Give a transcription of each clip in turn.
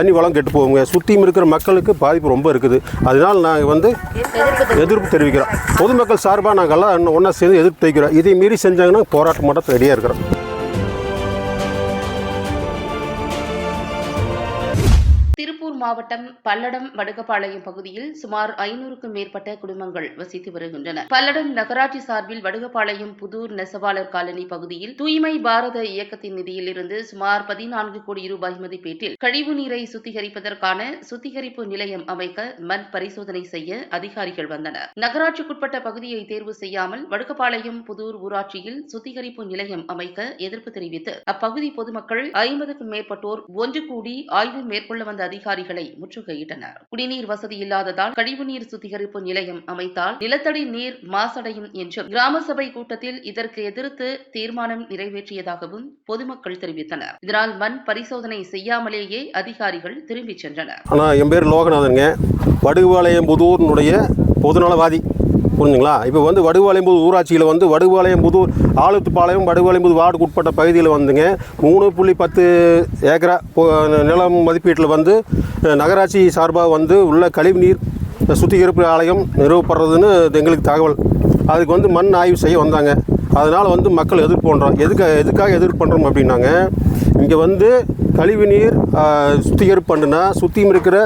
தண்ணி வளம் கெட்டு போகுங்க. சுற்றியும் இருக்கிற மக்களுக்கு பாதிப்பு ரொம்ப இருக்குது. அதனால் நாங்கள் வந்து எதிர்ப்பு தெரிவிக்கிறோம். பொதுமக்கள் சார்பாக நாங்கள்லாம் ஒன்றா சேர்ந்து எதிர்ப்பு தெரிவிக்கிறோம். இதை மீறி செஞ்சாங்கன்னா போராட்டம் மட்டும் ரெடியாக இருக்கிறோம். திருப்பூர் மாவட்டம் பல்லடம் வடுகப்பாளையம் பகுதியில் சுமார் ஐநூறுக்கும் மேற்பட்ட குடும்பங்கள் வசித்து வருகின்றன. பல்லடம் நகராட்சி சார்பில் வடுகப்பாளையம் புதூர் நெசவாளர் காலனி பகுதியில் தூய்மை பாரத இயக்கத்தின் நிதியிலிருந்து சுமார் பதினான்கு கோடி ரூபாய் மதிப்பீட்டில் கழிவு நீரை சுத்திகரிப்பதற்கான சுத்திகரிப்பு நிலையம் அமைக்க மண் பரிசோதனை செய்ய அதிகாரிகள் வந்தனர். நகராட்சிக்குட்பட்ட பகுதியை தேர்வு செய்யாமல் வடுகப்பாளையம் புதூர் ஊராட்சியில் சுத்திகரிப்பு நிலையம் அமைக்க எதிர்ப்பு தெரிவித்து அப்பகுதி பொதுமக்கள் ஐம்பதுக்கும் மேற்பட்டோர் ஒன்று கூடி ஆய்வு மேற்கொள்ள வந்த அதிகாரி அதிகாரிகளை முற்றுகையிட்டனர். குடிநீர் வசதி இல்லாததால் கழிவுநீர் சுத்திகரிப்பு நிலையம் அமைத்தால் நிலத்தடி நீர் மாசடையும் என்றும் கிராம சபை கூட்டத்தில் இதற்கு எதிர்த்து தீர்மானம் நிறைவேற்றியதாகவும் பொதுமக்கள் தெரிவித்தனர். இதனால் மண் பரிசோதனை செய்யாமலேயே அதிகாரிகள் திரும்பிச் சென்றனர். ஆனால் என் பேர் லோகநாதனுங்க. வடுகுபாளையம் புதூர்னுடைய பொதுநலவாதி. புரிஞ்சுங்களா? இப்போ வந்து வடுகுபாளையம்புதூர் ஊராட்சியில் வந்து வடுவாளையம்புதூர் ஆளுத்துப்பாளையம் வடுகுபாளையம்புதூர் வார்டுக்கு உட்பட்ட பகுதியில் வந்துங்க மூணு புள்ளி பத்து ஏக்கரா நிலம் மதிப்பீட்டில் வந்து நகராட்சி சார்பாக வந்து உள்ள கழிவுநீர் சுத்திகரிப்பு ஆலயம் நிறுவப்படுறதுன்னு எங்களுக்கு தகவல். அதுக்கு வந்து மண் ஆய்வு செய்ய வந்தாங்க. அதனால் வந்து மக்கள் எதிர்ப்பு பண்ணுறோம் எதுக்கு எதுக்காக எதிர்ப்பு பண்ணுறோம் அப்படின்னாங்க இங்கே வந்து கழிவு நீர் சுத்திகரிப்பு பண்ணுனா சுற்றியும் இருக்கிற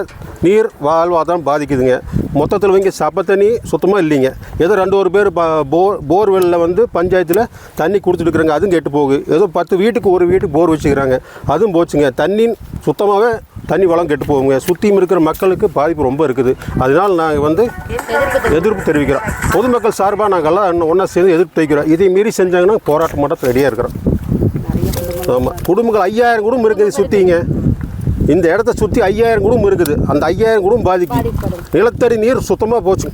நீர் வாழ்வாதாரம் பாதிக்குதுங்க. மொத்தத்தில் இங்கே சப்ப தண்ணி சுத்தமாக இல்லைங்க. ஏதோ ரெண்டு ஒரு பேர் போர் போர்வெல்லில் வந்து பஞ்சாயத்தில் தண்ணி கொடுத்துட்டுருக்குறாங்க அதுவும் கெட்டு போகுது. ஏதோ பத்து வீட்டுக்கு ஒரு வீட்டுக்கு போர் வச்சுக்கிறாங்க. அதுவும் போச்சுங்க. தண்ணி சுத்தமாகவே தண்ணி வளம் கெட்டு போகுங்க. சுற்றியும் இருக்கிற மக்களுக்கு பாதிப்பு ரொம்ப இருக்குது. அதனால் நாங்கள் வந்து எதிர்ப்பு தெரிவிக்கிறோம். பொதுமக்கள் சார்பாக நாங்கள்லாம் ஒன்றா சேர்ந்து எதிர்ப்பு தெரிவிக்கிறோம். இதை மீறி செஞ்சாங்கன்னா போராட்டம் மட்டும் ரெடியாக இருக்கிறோம். ஆமாம் குடும்பங்கள் ஐயாயிரம் குடும்பம் இருக்குது சுற்றிங்க இந்த இடத்த சுற்றி ஐயாயிரம் குடும்பம் இருக்குது. அந்த ஐயாயிரம் குடும்பம் பாதிக்கும் நிலத்தடி நீர் சுத்தமாக போச்சு.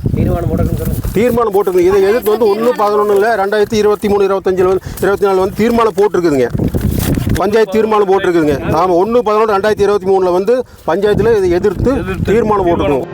தீர்மானம் போட்டிருக்கு இதை எதிர்த்து வந்து ஒன்று பதினொன்றில் ரெண்டாயிரத்தி இருபத்தி மூணு இருபத்தஞ்சில் வந்து இருபத்தி நாலு வந்து தீர்மானம் போட்டிருக்குதுங்க. பஞ்சாயத்து தீர்மானம் போட்டிருக்குதுங்க. ஆமாம் ஒன்று பதினொன்று ரெண்டாயிரத்தி இருபத்தி மூணில் வந்து பஞ்சாயத்தில் இதை எதிர்த்து தீர்மானம் போட்டிருக்கோம்.